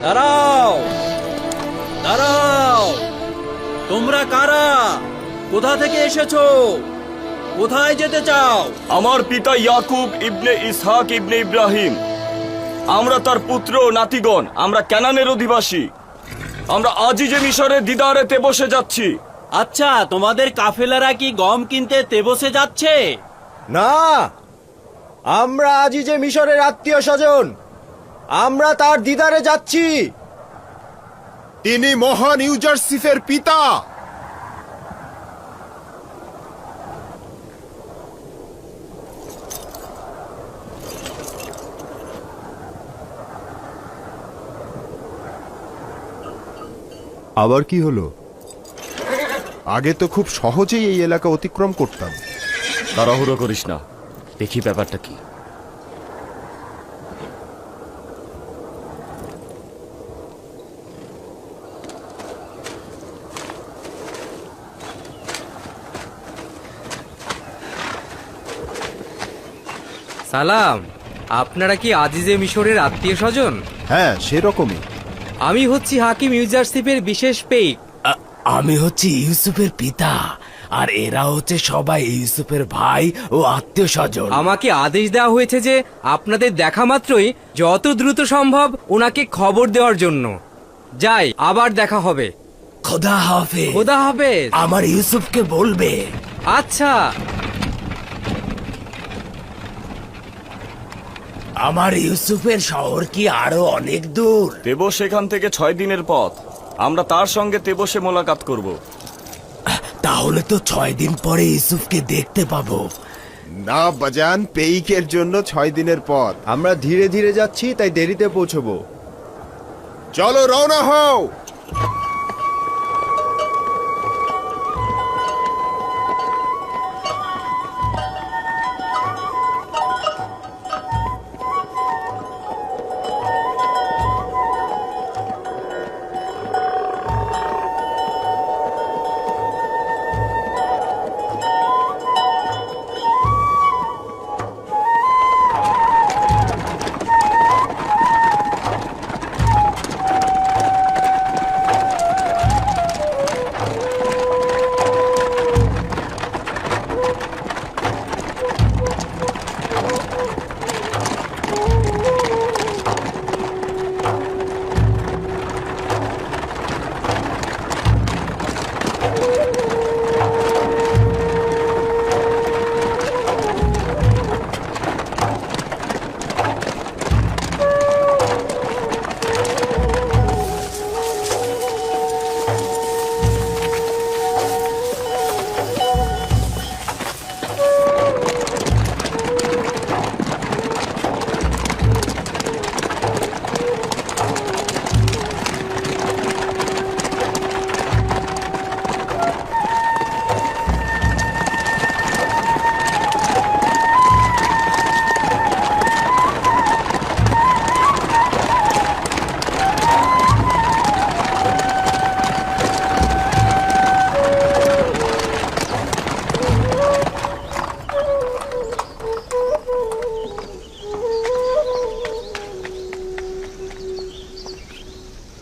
দাঁড়াও। দাঁড়াও। তোমরা কারা? কোথা থেকে এসেছ? কোথায় যেতে চাও? আমার পিতা ইয়াকুব ইবনে ইসহাক ইবনে ইব্রাহিম। আমরা তার পুত্র ও নাতিগণ। আমরা ক্যানানের অধিবাসী। আমরা আজই যে মিশরের দিদারেতে বসে যাচ্ছি। আচ্ছা তোমাদের কাফেলারা কি গম কিনতে তেবসে যাচ্ছে? না আমরা আজই যে মিশরের আত্মীয় স্বজন। আমরা তার দিদারে যাচ্ছি। তিনি মহান ইউজারসিফের পিতা। আবার কি হলো? আগে তো খুব সহজেই এই এলাকা অতিক্রম করতাম। তাড়াহুড়ো করিস না। দেখি ব্যাপারটা কি। সালাম আপনারা কি আজিজে মিশরের আত্মীয় স্বজন? হ্যাঁ সেরকমই। আমি হচ্ছি হাকিম ইউজারশিপের বিশেষ পেইক। আমি হচ্ছি ইউসুফের পিতা আর এরা হচ্ছে সবাই ইউসুফের ভাই ও আত্মীয় স্বজন। আমাকে আদেশ দেওয়া হয়েছে যে আপনাদের দেখা মাত্রই যত দ্রুত সম্ভব ওনাকে খবর দেওয়ার জন্য। যাই আবার দেখা হবে। খোদা হাফে খোদা হাফেজ। আমার ইউসুফকে বলবে। আচ্ছা। আমার ইউসুফের শহর কি আরও অনেক দূর? তেবো সেখান থেকে ছয় দিনের পথ। আমরা তার সঙ্গে তেবসে মোলাকাত করব। তাহলে তো ছয় দিন পরে ইউসুফকে দেখতে পাবো। না বাজান পেইকের জন্য ছয় দিনের পথ। আমরা ধীরে ধীরে যাচ্ছি তাই দেরিতে পৌঁছবো। চলো রওনা হও!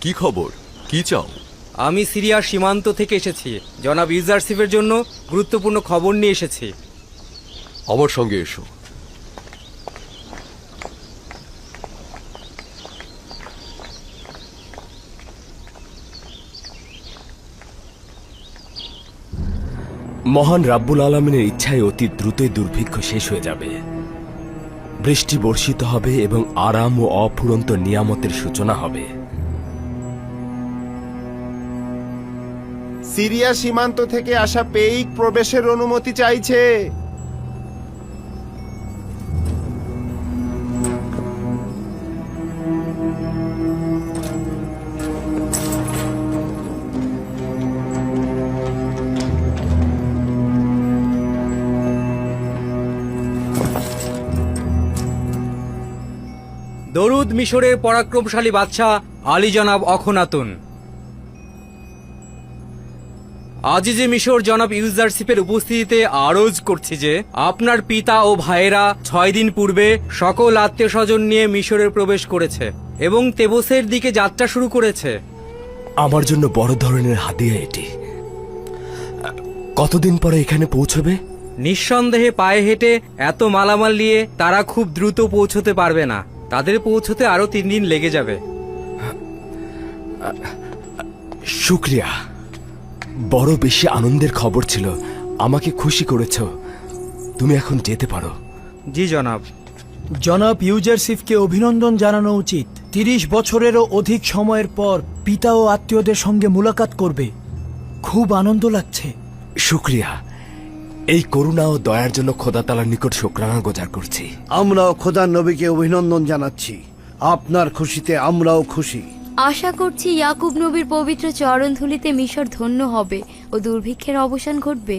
কি খবর? কি চাও? আমি সিরিয়ার সীমান্ত থেকে এসেছি। জনাব ইউজারশিপের জন্য গুরুত্বপূর্ণ খবর নিয়ে এসেছি। আমার সঙ্গে এসো। মহান রাব্বুল আলমিনের ইচ্ছায় অতি দ্রুতই দুর্ভিক্ষ শেষ হয়ে যাবে। বৃষ্টি বর্ষিত হবে এবং আরাম ও অফুরন্ত নিয়ামতের সূচনা হবে। সিরিয়া সীমান্ত থেকে আসা পেইক প্রবেশের অনুমতি চাইছে। দরুদ মিশরের পরাক্রমশালী বাদশাহ আলী জনাব অখনাতুন। আজিজে মিশর জনাব ইউজারশিপের উপস্থিতিতে আরজ করছি যে আপনার পিতা ও ভাইয়েরা ছয় দিন পূর্বে সকল আত্মীয় স্বজন নিয়ে মিশরে প্রবেশ করেছে এবং তেবসের দিকে যাত্রা শুরু করেছে। আমার জন্য বড় ধরনের হাদিয়া এটি। কতদিন পরে এখানে পৌঁছবে? নিঃসন্দেহে পায়ে হেঁটে এত মালামাল নিয়ে তারা খুব দ্রুত পৌঁছতে পারবে না। তাদের পৌঁছতে আরও তিন দিন লেগে যাবে। শুক্রিয়া। বড় বেশি আনন্দের খবর ছিল। আমাকে খুশি করেছ। তুমি এখন যেতে পারো। জি জনাব। জনাব ইউজারসিফকে অভিনন্দন জানানো উচিত। তিরিশ বছরেরও অধিক সময়ের পর পিতা ও আত্মীয়দের সঙ্গে মুলাকাত করবে। খুব আনন্দ লাগছে। শুক্রিয়া। এই করুণা ও দয়ার জন্য খোদা তালার নিকট শুক্রানা গোজার করছি। আমরাও খোদার নবীকে অভিনন্দন জানাচ্ছি। আপনার খুশিতে আমরাও খুশি। আশা করছি ইয়াকুব নবীর পবিত্র চরণ ধুলিতে মিশর ধন্য হবে ও দুর্ভিক্ষের অবসান ঘটবে।